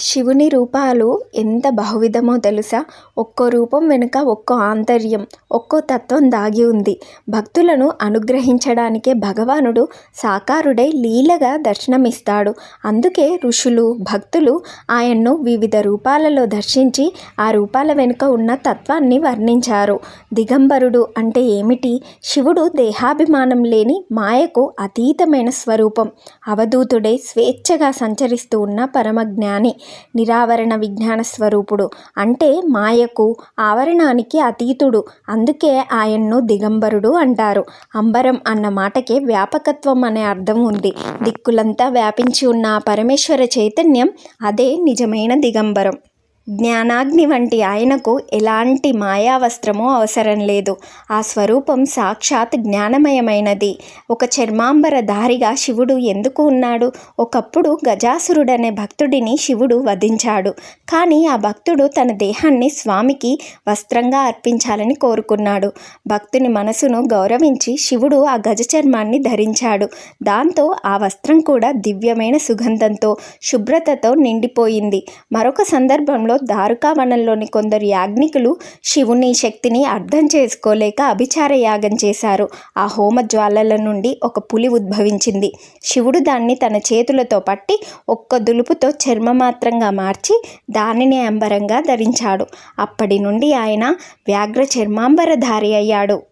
శివుని రూపాలు ఎంత బహువిధమో తెలుసా? ఒక్కో రూపం వెనుక ఒక్కో ఆంతర్యం ఒక్కో తత్వం దాగి ఉంది. భక్తులను అనుగ్రహించడానికే భగవానుడు సాకారుడై లీలగా దర్శనమిస్తాడు. అందుకే ఋషులు భక్తులు ఆయన్ను వివిధ రూపాలలో దర్శించి ఆ రూపాల వెనుక ఉన్న తత్వాన్ని వర్ణించారు. దిగంబరుడు అంటే ఏమిటి? శివుడు దేహాభిమానం లేని మాయకు అతీతమైన స్వరూపం. అవధూతుడై స్వేచ్ఛగా సంచరిస్తూ ఉన్న పరమజ్ఞాని. నిరావరణ విజ్ఞాన స్వరూపుడు. అంటే మాయకు ఆవరణానికి అతీతుడు. అందుకే ఆయన్ను దిగంబరుడు అంటారు. అంబరం అన్న మాటకే వ్యాపకత్వం అనే అర్థం ఉంది. దిక్కులంతా వ్యాపించి ఉన్న పరమేశ్వర చైతన్యం అదే నిజమైన దిగంబరం. జ్ఞానాగ్ని వంటి ఆయనకు ఎలాంటి మాయావస్త్రము అవసరం లేదు. ఆ స్వరూపం సాక్షాత్ జ్ఞానమయమైనది. ఒక చర్మాంబర దారిగా శివుడు ఎందుకు ఉన్నాడు? ఒకప్పుడు గజాసురుడనే భక్తుడిని శివుడు వధించాడు. కానీ ఆ భక్తుడు తన దేహాన్ని స్వామికి వస్త్రంగా అర్పించాలని కోరుకున్నాడు. భక్తుని మనసును గౌరవించి శివుడు ఆ గజ చర్మాన్ని ధరించాడు. దాంతో ఆ వస్త్రం కూడా దివ్యమైన సుగంధంతో శుభ్రతతో నిండిపోయింది. మరొక సందర్భంలో దారుకావనంలోని కొందరు యాజ్ఞికులు శివుని శక్తిని అర్థం చేసుకోలేక అభిచార యాగం చేశారు. ఆ హోమ జ్వాలల నుండి ఒక పులి ఉద్భవించింది. శివుడు దాన్ని తన చేతులతో పట్టి ఒక్క దులుపుతో చర్మమాత్రంగా మార్చి దానిని అంబరంగా ధరించాడు. అప్పటి నుండి ఆయన వ్యాఘ్ర చర్మాంబరధారి అయ్యాడు.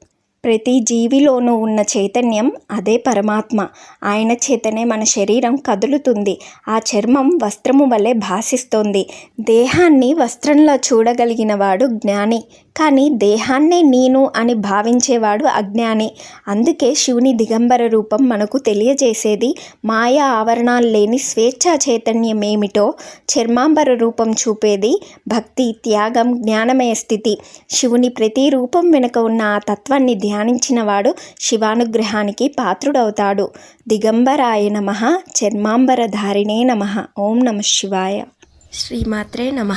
ప్రతి జీవిలోనూ ఉన్న చైతన్యం అదే పరమాత్మ. ఆయన చేతనే మన శరీరం కదులుతుంది. ఆ చర్మం వస్త్రము వలె భాసిస్తోంది. దేహాన్ని వస్త్రంలో చూడగలిగిన వాడు జ్ఞాని. కానీ దేహాన్నే నేను అని భావించేవాడు అజ్ఞాని. అందుకే శివుని దిగంబర రూపం మనకు తెలియజేసేది మాయా ఆవరణాలు లేని స్వేచ్ఛా చైతన్యం ఏమిటో చర్మాంబర రూపం చూపేది భక్తి త్యాగం జ్ఞానమయ స్థితి. శివుని ప్రతి రూపం వెనుక ఉన్న ఆ తత్వాన్ని ధ్యానించిన వాడు శివానుగ్రహానికి పాత్రుడవుతాడు. దిగంబరాయ నమ చర్మాంబరధారిణే నమ. ఓం నమ శివాయ. శ్రీమాత్రే నమ.